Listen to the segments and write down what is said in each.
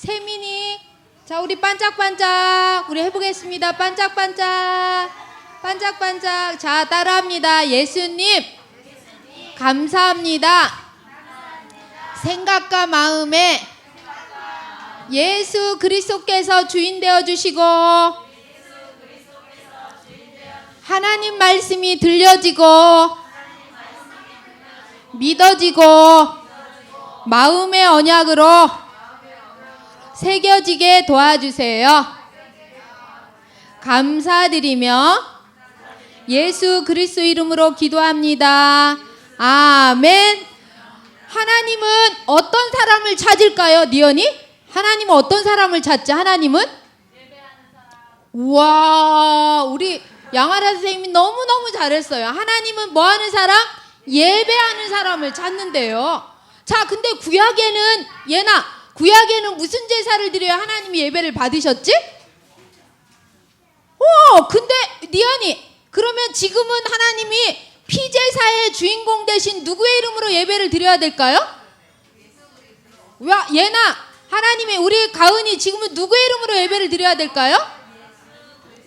세민이. 자, 우리 반짝반짝. 우리 해보겠습니다. 반짝반짝. 반짝반짝. 자, 따라합니다. 예수님. 감사합니다. 생각과 마음에 예수 그리스도께서 주인 되어 주시고 하나님 말씀이 들려지고 믿어지고 마음의 언약으로 새겨지게 도와주세요. 감사드리며 예수 그리스도 이름으로 기도합니다. 아멘. 하나님은 어떤 사람을 찾을까요, 니언이? 하나님은 어떤 사람을 찾지? 하나님은? 우와, 우리 양아라 선생님이 너무너무 잘했어요. 하나님은 뭐 하는 사람? 예배하는 사람을 찾는데요. 자, 근데 구약에는, 예나, 구약에는 무슨 제사를 드려야 하나님이 예배를 받으셨지? 어, 근데 니언이, 그러면 지금은 하나님이 피제사의 주인공 대신 누구의 이름으로 예배를 드려야 될까요? 와, 예나, 하나님이 우리 가은이 지금은 누구의 이름으로 예배를 드려야 될까요?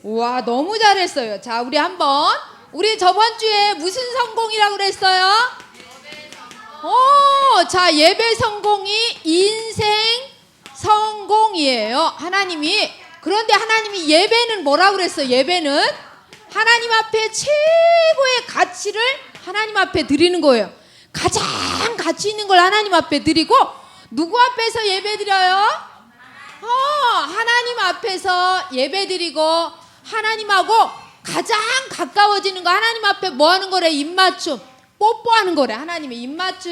와, 너무 잘했어요. 자, 우리 한번 우리 저번 주에 무슨 성공이라고 그랬어요? 오, 자, 예배 성공이 인생 성공이에요. 하나님이 그런데 하나님이 예배는 뭐라고 그랬어요? 예배는 하나님 앞에 최고의 가치를 하나님 앞에 드리는 거예요. 가장 가치 있는 걸 하나님 앞에 드리고 누구 앞에서 예배 드려요? 어, 하나님 앞에서 예배 드리고 하나님하고 가장 가까워지는 거 하나님 앞에 뭐 하는 거래? 입맞춤. 뽀뽀하는 거래. 하나님의 입맞춤.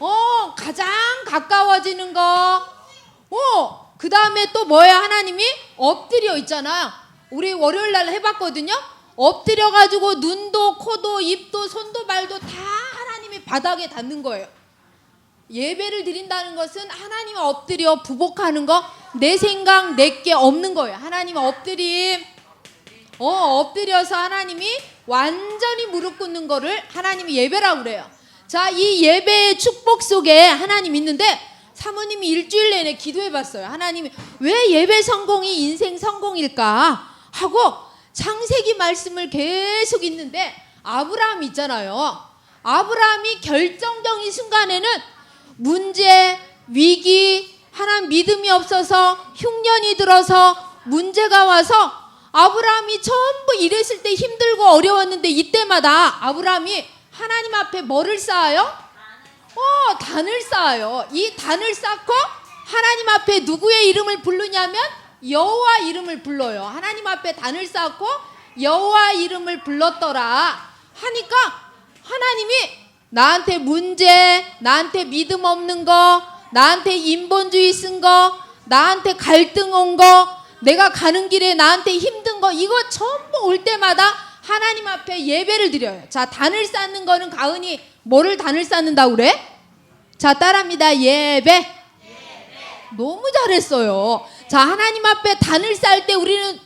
어, 가장 가까워지는 거. 어, 그 다음에 또 뭐야? 하나님이 엎드려 있잖아요. 우리 월요일 날 해봤거든요. 엎드려 가지고 눈도 코도 입도 손도 발도 다 하나님이 바닥에 닿는 거예요. 예배를 드린다는 것은 하나님 엎드려 부복하는 거 내 생각 내게 없는 거예요. 하나님 엎드림. 어, 엎드려서 하나님이 완전히 무릎 꿇는 거를 하나님이 예배라고 그래요. 자, 이 예배의 축복 속에 하나님 있는데 사모님이 일주일 내내 기도해 봤어요. 하나님이 왜 예배 성공이 인생 성공일까? 하고 창세기 말씀을 계속 있는데 아브라함 있잖아요. 아브라함이 결정적인 순간에는 문제, 위기, 하나님 믿음이 없어서 흉년이 들어서 문제가 와서 아브라함이 전부 이랬을 때 힘들고 어려웠는데 이때마다 아브라함이 하나님 앞에 뭐를 쌓아요? 어, 단을 쌓아요. 이 단을 쌓고 하나님 앞에 누구의 이름을 부르냐면 여호와 이름을 불러요. 하나님 앞에 단을 쌓고 여호와 이름을 불렀더라 하니까 하나님이 나한테 문제, 나한테 믿음 없는 거, 나한테 인본주의 쓴 거, 나한테 갈등 온 거, 내가 가는 길에 나한테 힘든 거 이거 전부 올 때마다 하나님 앞에 예배를 드려요. 자, 단을 쌓는 거는 가은이 뭐를 단을 쌓는다고 그래? 자, 따라합니다. 예배. 너무 잘했어요. 자, 하나님 앞에 단을 쌓을 때 우리는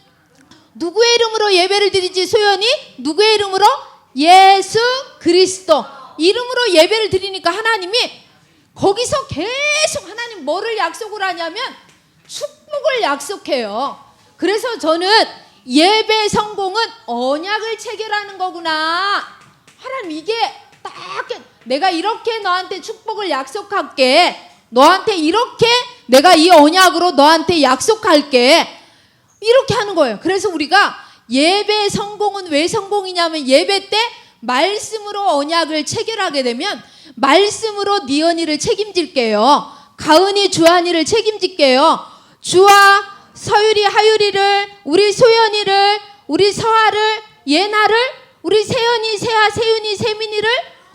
누구의 이름으로 예배를 드리지? 소연이 누구의 이름으로? 예수 그리스도 이름으로 예배를 드리니까 하나님이 거기서 계속 하나님 뭐를 약속을 하냐면 축복을 약속해요. 그래서 저는 예배 성공은 언약을 체결하는 거구나. 하나님 이게 딱 내가 이렇게 너한테 축복을 약속할게. 너한테 이렇게 내가 이 언약으로 너한테 약속할게. 이렇게 하는 거예요. 그래서 우리가 예배 성공은 왜 성공이냐면 예배 때 말씀으로 언약을 체결하게 되면 말씀으로 네 니언이를 책임질게요. 가은이 주한이를 책임질게요. 주와 서율이 하율이를 우리 소연이를 우리 서아를 예나를 우리 세연이 세아 세윤이 세민이를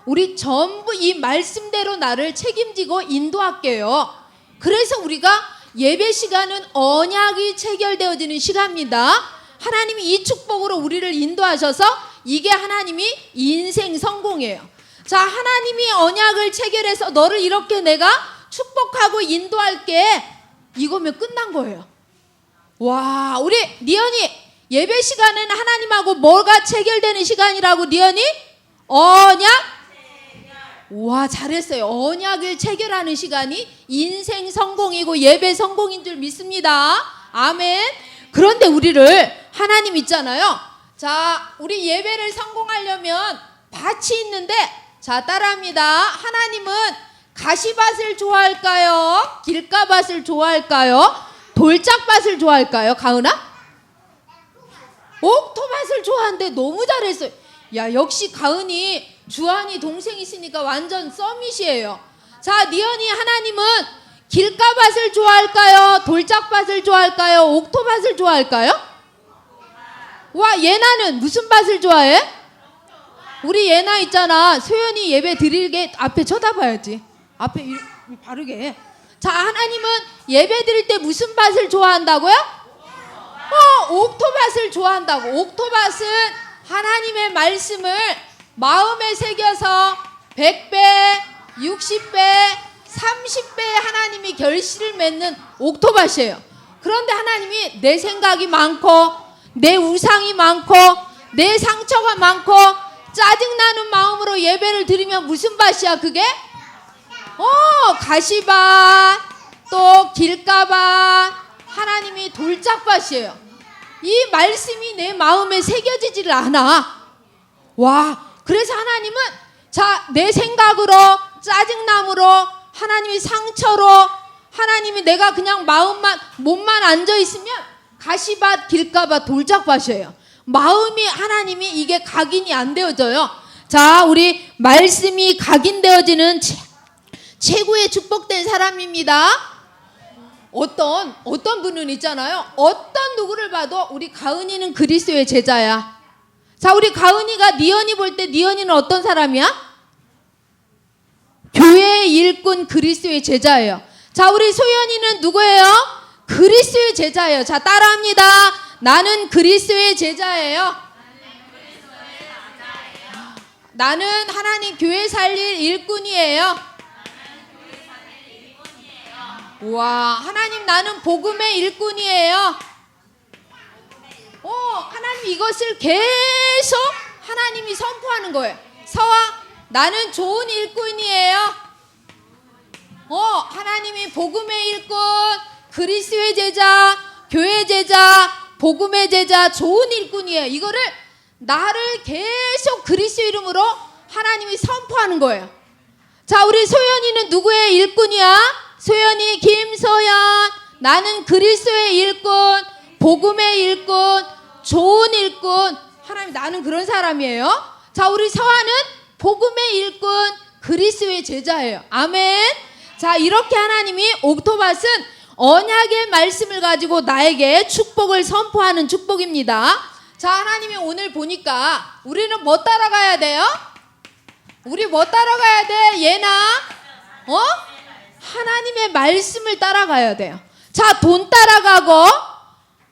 우리 전부 이 말씀대로 나를 책임지고 인도할게요. 그래서 우리가 예배 시간은 언약이 체결되어지는 시간입니다. 하나님이 이 축복으로 우리를 인도하셔서 이게 하나님이 인생 성공이에요. 자, 하나님이 언약을 체결해서 너를 이렇게 내가 축복하고 인도할게. 이거면 끝난 거예요. 와, 우리 니언이 예배 시간에는 하나님하고 뭐가 체결되는 시간이라고 니언이? 언약? 와 잘했어요. 언약을 체결하는 시간이 인생 성공이고 예배 성공인 줄 믿습니다. 아멘. 그런데 우리를 하나님 있잖아요. 자, 우리 예배를 성공하려면 밭이 있는데 자 따라합니다. 하나님은 가시밭을 좋아할까요? 길가밭을 좋아할까요? 돌짝밭을 좋아할까요? 가은아? 옥토밭을 좋아하는데 너무 잘했어요. 야 역시 가은이 주한이 동생 있으니까 완전 썸밋이에요. 자 니언이 하나님은 길가밭을 좋아할까요? 돌짝밭을 좋아할까요? 옥토밭을 좋아할까요? 와 예나는 무슨 밭을 좋아해? 우리 예나 있잖아. 소연이 예배 드리게 앞에 쳐다봐야지. 앞에 바르게. 자 하나님은 예배 드릴 때 무슨 밭을 좋아한다고요? 어, 옥토밭을 좋아한다고. 옥토밭은 하나님의 말씀을 마음에 새겨서 100배, 60배, 30배 하나님이 결실을 맺는 옥토밭이에요. 그런데 하나님이 내 생각이 많고, 내 우상이 많고, 내 상처가 많고, 짜증나는 마음으로 예배를 드리면 무슨 밭이야, 그게? 어, 가시밭, 또 길가밭, 하나님이 돌짝밭이에요. 이 말씀이 내 마음에 새겨지지를 않아. 와, 그래서 하나님은 자, 내 생각으로, 짜증남으로, 하나님이 상처로, 하나님이 내가 그냥 마음만, 몸만 앉아 있으면 가시밭, 길가밭, 돌짝밭이에요. 마음이 하나님이 이게 각인이 안 되어져요. 자, 우리 말씀이 각인되어지는 최, 최고의 축복된 사람입니다. 어떤 어떤 분은 있잖아요. 어떤 누구를 봐도 우리 가은이는 그리스도의 제자야. 자, 우리 가은이가 니언이 볼 때 니언이는 어떤 사람이야? 교회의 일꾼 그리스도의 제자예요. 자, 우리 소연이는 누구예요? 그리스도의 제자예요. 자, 따라합니다. 나는 그리스도의 제자예요. 나는 하나님 교회 살릴 일꾼이에요. 와, 하나님 나는 복음의 일꾼이에요. 어, 하나님 이것을 계속 하나님이 선포하는 거예요. 서와 나는 좋은 일꾼이에요. 어, 하나님이 복음의 일꾼, 그리스도의 제자, 교회 제자, 복음의 제자, 좋은 일꾼이에요. 이거를 나를 계속 그리스도 이름으로 하나님이 선포하는 거예요. 자, 우리 소연이는 누구의 일꾼이야? 소연이 김소연. 나는 그리스도의 일꾼, 복음의 일꾼, 좋은 일꾼. 하나님 나는 그런 사람이에요. 자, 우리 서아는 복음의 일꾼, 그리스도의 제자예요. 아멘. 자, 이렇게 하나님이 옥토밭은 언약의 말씀을 가지고 나에게 축복을 선포하는 축복입니다. 자, 하나님이 오늘 보니까 우리는 뭐 따라가야 돼요? 우리 뭐 따라가야 돼? 얘나? 어? 하나님의 말씀을 따라가야 돼요. 자, 돈 따라가고,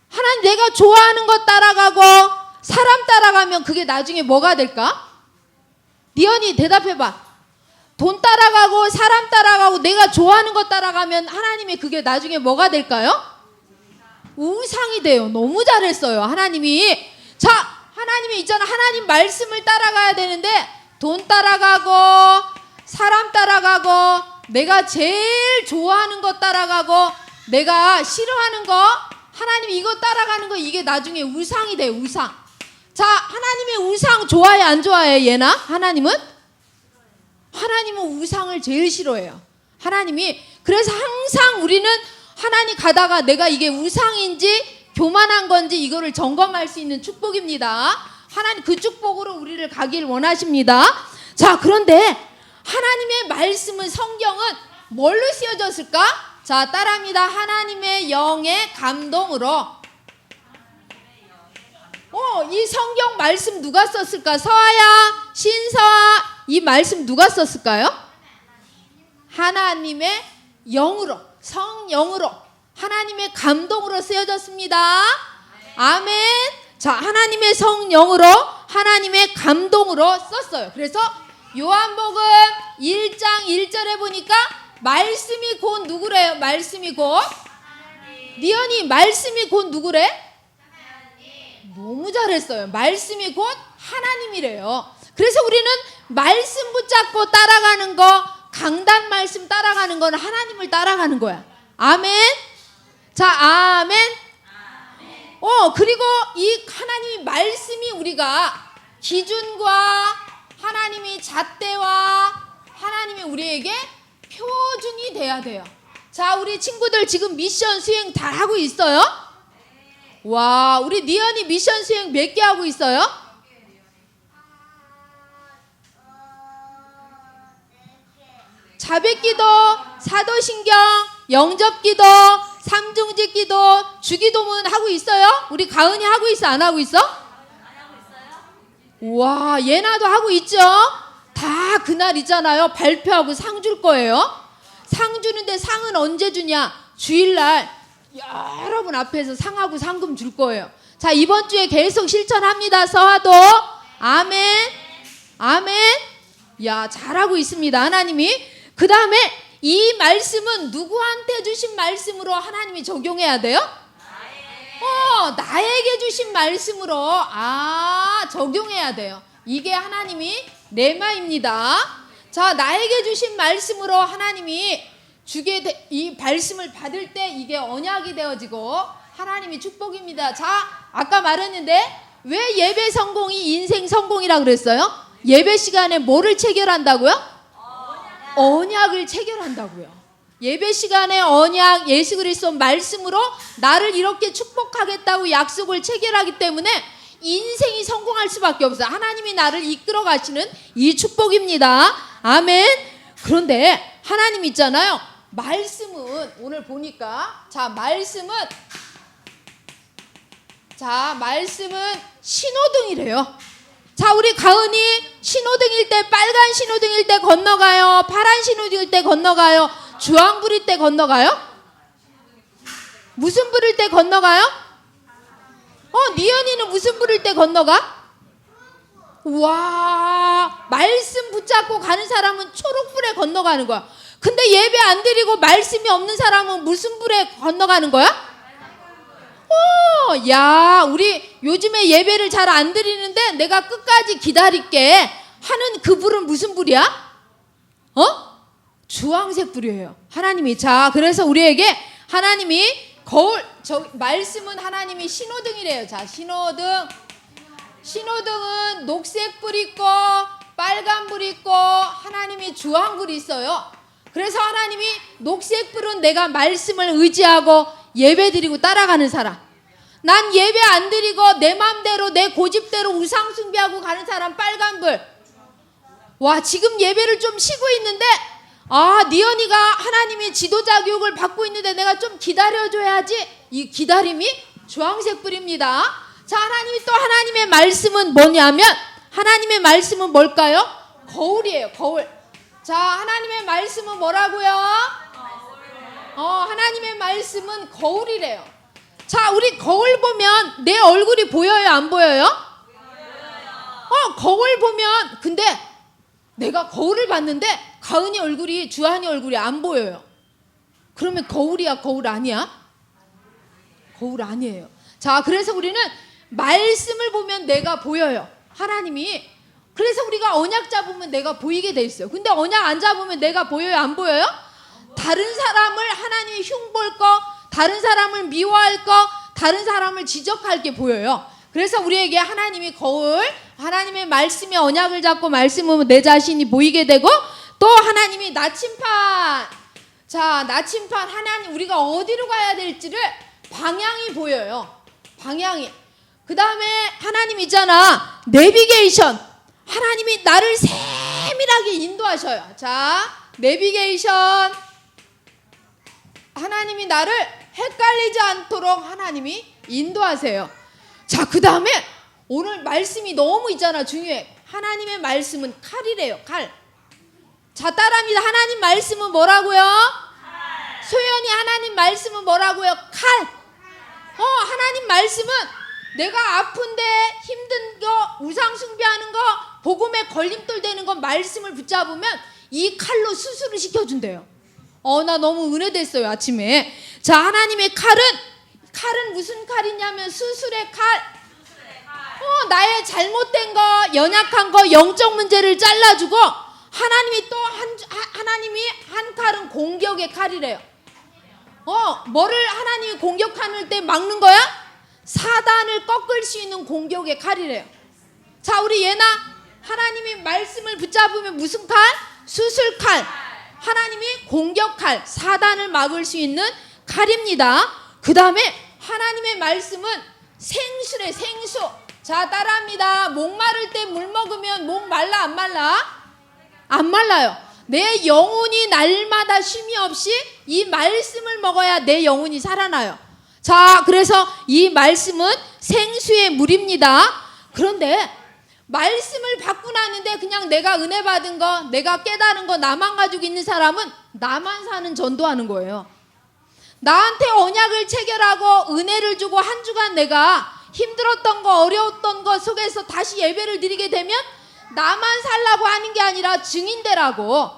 하나님 내가 좋아하는 것 따라가고, 사람 따라가면 그게 나중에 뭐가 될까? 니언이 대답해봐. 돈 따라가고, 사람 따라가고, 내가 좋아하는 것 따라가면 하나님의 그게 나중에 뭐가 될까요? 우상이 돼요. 너무 잘했어요. 하나님이. 자, 하나님이 있잖아. 하나님 말씀을 따라가야 되는데, 돈 따라가고, 사람 따라가고, 내가 제일 좋아하는 것 따라가고, 내가 싫어하는 거, 하나님 이거 따라가는 거, 이게 나중에 우상이 돼요. 우상. 자, 하나님의 우상 좋아해, 안 좋아해, 얘나? 하나님은? 하나님은 우상을 제일 싫어해요. 하나님이 그래서 항상 우리는 하나님 가다가 내가 이게 우상인지 교만한 건지 이거를 점검할 수 있는 축복입니다. 하나님 그 축복으로 우리를 가길 원하십니다. 자, 그런데 하나님의 말씀은 성경은 뭘로 쓰여졌을까? 자, 따라합니다. 하나님의 영의 감동으로 어, 이 성경 말씀 누가 썼을까? 서아야, 신서아, 이 말씀 누가 썼을까요? 하나님의 영으로, 성령으로, 하나님의 감동으로 쓰여졌습니다. 아멘. 자, 하나님의 성령으로, 하나님의 감동으로 썼어요. 그래서 요한복음 1장 1절에 보니까 말씀이 곧 누구래요? 말씀이 곧 니언이 말씀이 곧 누구래? 너무 잘했어요. 말씀이 곧 하나님이래요. 그래서 우리는 말씀 붙잡고 따라가는 거, 강단 말씀 따라가는 거는 하나님을 따라가는 거야. 아멘. 자, 아멘. 어, 그리고 이 하나님의 말씀이 우리가 기준과 하나님이 잣대와 하나님이 우리에게 표준이 돼야 돼요. 자, 우리 친구들 지금 미션 수행 잘 하고 있어요? 와, 우리 니언이 미션 수행 몇 개 하고 있어요? 자백기도, 사도신경, 영접기도, 삼중직기도, 주기도문 하고 있어요? 우리 가은이 하고 있어? 안 하고 있어? 와, 예나도 하고 있죠? 다 그날 있잖아요. 발표하고 상 줄 거예요. 상 주는데 상은 언제 주냐? 주일날 여러분 앞에서 상하고 상금 줄 거예요. 자, 이번 주에 계속 실천합니다. 서하도. 아멘. 아멘. 야, 잘하고 있습니다. 하나님이. 그 다음에 이 말씀은 누구한테 주신 말씀으로 하나님이 적용해야 돼요? 어, 나에게 주신 말씀으로 아, 적용해야 돼요. 이게 하나님이 레마입니다. 자, 나에게 주신 말씀으로 하나님이 주게 되- 이 말씀을 받을 때 이게 언약이 되어지고 하나님이 축복입니다. 자, 아까 말했는데 왜 예배 성공이 인생 성공이라 그랬어요? 예배 시간에 뭐를 체결한다고요? 언약을 체결한다고요. 예배 시간에 언약 예수 그리스도 말씀으로 나를 이렇게 축복하겠다고 약속을 체결하기 때문에 인생이 성공할 수밖에 없어. 하나님이 나를 이끌어 가시는 이 축복입니다. 아멘. 그런데 하나님 있잖아요. 말씀은 오늘 보니까 자, 말씀은 자, 말씀은 신호등이래요. 자, 우리 가은이 신호등일 때 빨간 신호등일 때 건너가요. 파란 신호등일 때 건너가요. 주황 불일 때 건너가요? 무슨 불일 때 건너가요? 어, 니은이는 무슨 불일 때 건너가? 와, 말씀 붙잡고 가는 사람은 초록불에 건너가는 거야. 근데 예배 안 드리고 말씀이 없는 사람은 무슨 불에 건너가는 거야? 어, 야, 우리 요즘에 예배를 잘 안 드리는데 내가 끝까지 기다릴게 하는 그 불은 무슨 불이야? 어? 주황색 불이에요. 하나님이 자, 그래서 우리에게 하나님이 거울 저 말씀은 하나님이 신호등이래요. 자, 신호등. 신호등은 녹색 불 있고 빨간 불 있고 하나님이 주황 불이 있어요. 그래서 하나님이 녹색 불은 내가 말씀을 의지하고 예배 드리고 따라가는 사람. 난 예배 안 드리고 내 맘대로 내 고집대로 우상 숭배하고 가는 사람 빨간 불. 와 지금 예배를 좀 쉬고 있는데 아 니언이가 하나님의 지도자 교육을 받고 있는데 내가 좀 기다려줘야지. 이 기다림이 주황색 불입니다. 자 하나님이 또 하나님의 말씀은 뭐냐면 하나님의 말씀은 뭘까요? 거울이에요 거울. 자 하나님의 말씀은 뭐라고요? 어 하나님의 말씀은 거울이래요. 자 우리 거울 보면 내 얼굴이 보여요 안 보여요? 어 거울 보면 근데 내가 거울을 봤는데 가은이 얼굴이 주한이 얼굴이 안 보여요. 그러면 거울이야 거울 아니야? 거울 아니에요. 자 그래서 우리는 말씀을 보면 내가 보여요. 하나님이 그래서 우리가 언약 잡으면 내가 보이게 돼 있어요. 근데 언약 안 잡으면 내가 보여요 안 보여요? 다른 사람을 하나님이 흉볼 거, 다른 사람을 미워할 거, 다른 사람을 지적할 게 보여요. 그래서 우리에게 하나님이 거울, 하나님의 말씀의 언약을 잡고 말씀은 내 자신이 보이게 되고 또 하나님이 나침판. 자, 나침판 하나님 우리가 어디로 가야 될지를 방향이 보여요. 방향이. 그 다음에 하나님 있잖아. 내비게이션. 하나님이 나를 세밀하게 인도하셔요. 자, 내비게이션. 하나님이 나를 헷갈리지 않도록 하나님이 인도하세요. 자, 그 다음에 오늘 말씀이 너무 있잖아, 중요해. 하나님의 말씀은 칼이래요, 칼. 자, 따라합니다. 하나님 말씀은 뭐라고요? 소연이 하나님 말씀은 뭐라고요? 칼. 어, 하나님 말씀은 내가 아픈데 힘든 거, 우상 숭배하는 거, 복음에 걸림돌 되는 거 말씀을 붙잡으면 이 칼로 수술을 시켜준대요. 어, 나 너무 은혜 됐어요, 아침에. 자, 하나님의 칼은, 칼은 무슨 칼이냐면 수술의 칼. 어, 나의 잘못된 거, 연약한 거, 영적 문제를 잘라주고 하나님이 또 한 하나님이 한 칼은 공격의 칼이래요. 어, 뭐를 하나님이 공격하는 때 막는 거야? 사단을 꺾을 수 있는 공격의 칼이래요. 자, 우리 예나 하나님이 말씀을 붙잡으면 무슨 칼? 수술 칼. 하나님이 공격 칼, 사단을 막을 수 있는 칼입니다. 그 다음에 하나님의 말씀은 생수래, 생수. 자, 따라합니다. 목 마를 때 물 먹으면 목 말라, 안 말라? 안 말라요. 내 영혼이 날마다 쉼이 없이 이 말씀을 먹어야 내 영혼이 살아나요. 자, 그래서 이 말씀은 생수의 물입니다. 그런데 말씀을 받고 나는데 그냥 내가 은혜 받은 거, 내가 깨달은 거 나만 가지고 있는 사람은 나만 사는 전도하는 거예요. 나한테 언약을 체결하고 은혜를 주고 한 주간 내가 힘들었던 거 어려웠던 거 속에서 다시 예배를 드리게 되면 나만 살라고 하는 게 아니라 증인되라고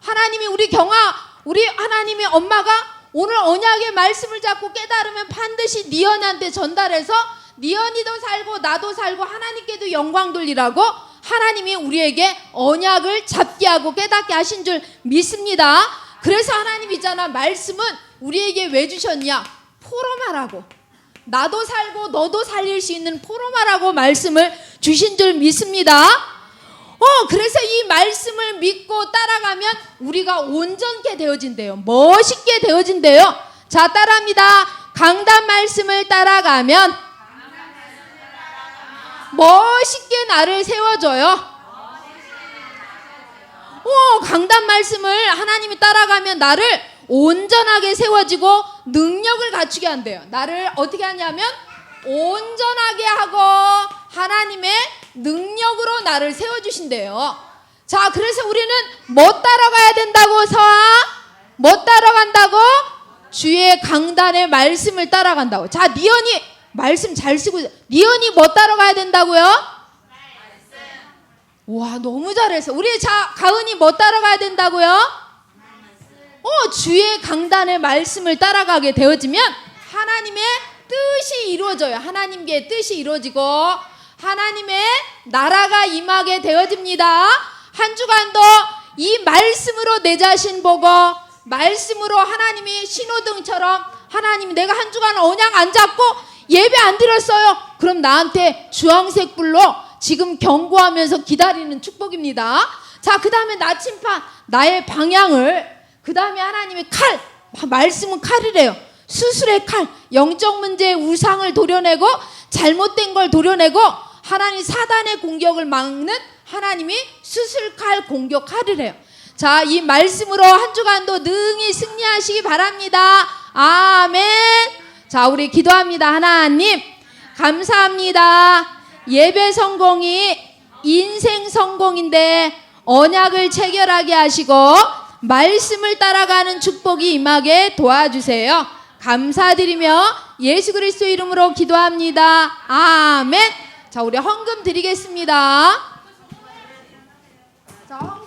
하나님이 우리 경아 우리 하나님의 엄마가 오늘 언약의 말씀을 잡고 깨달으면 반드시 니언한테 전달해서 니언이도 살고 나도 살고 하나님께도 영광 돌리라고 하나님이 우리에게 언약을 잡게 하고 깨닫게 하신 줄 믿습니다. 그래서 하나님 있잖아 말씀은 우리에게 왜 주셨냐 포로마라고 나도 살고 너도 살릴 수 있는 포로마라고 말씀을 주신 줄 믿습니다. 어 그래서 이 말씀을 믿고 따라가면 우리가 온전케 되어진대요. 멋있게 되어진대요. 자 따라합니다. 강단 말씀을 따라가면 멋있게 나를 세워줘요. 오, 강단 말씀을 하나님이 따라가면 나를 온전하게 세워지고 능력을 갖추게 한대요. 나를 어떻게 하냐면 온전하게 하고 하나님의 능력으로 나를 세워주신대요. 자, 그래서 우리는 뭐 따라가야 된다고 서아? 뭐 따라간다고? 주의 강단의 말씀을 따라간다고. 자, 니언이 말씀 잘 쓰고 니언이 뭐 따라가야 된다고요? 와 너무 잘해서 우리 자 가은이 뭐 따라가야 된다고요? 어 주의 강단의 말씀을 따라가게 되어지면 하나님의 뜻이 이루어져요. 하나님의 뜻이 이루어지고 하나님의 나라가 임하게 되어집니다. 한 주간도 이 말씀으로 내 자신 보고 말씀으로 하나님이 신호등처럼 하나님 내가 한 주간 언약 안 잡고 예배 안 드렸어요. 그럼 나한테 주황색 불로 지금 경고하면서 기다리는 축복입니다. 자, 그 다음에 나침판, 나의 방향을, 그 다음에 하나님의 칼, 말씀은 칼이래요. 수술의 칼, 영적 문제의 우상을 도려내고, 잘못된 걸 도려내고, 하나님 사단의 공격을 막는 하나님이 수술칼 공격 칼이래요. 자, 이 말씀으로 한 주간도 능히 승리하시기 바랍니다. 아멘. 자, 우리 기도합니다. 하나님, 감사합니다. 예배 성공이 인생 성공인데 언약을 체결하게 하시고 말씀을 따라가는 축복이 임하게 도와주세요. 감사드리며 예수 그리스도 이름으로 기도합니다. 아멘. 자, 우리 헌금 드리겠습니다. 자,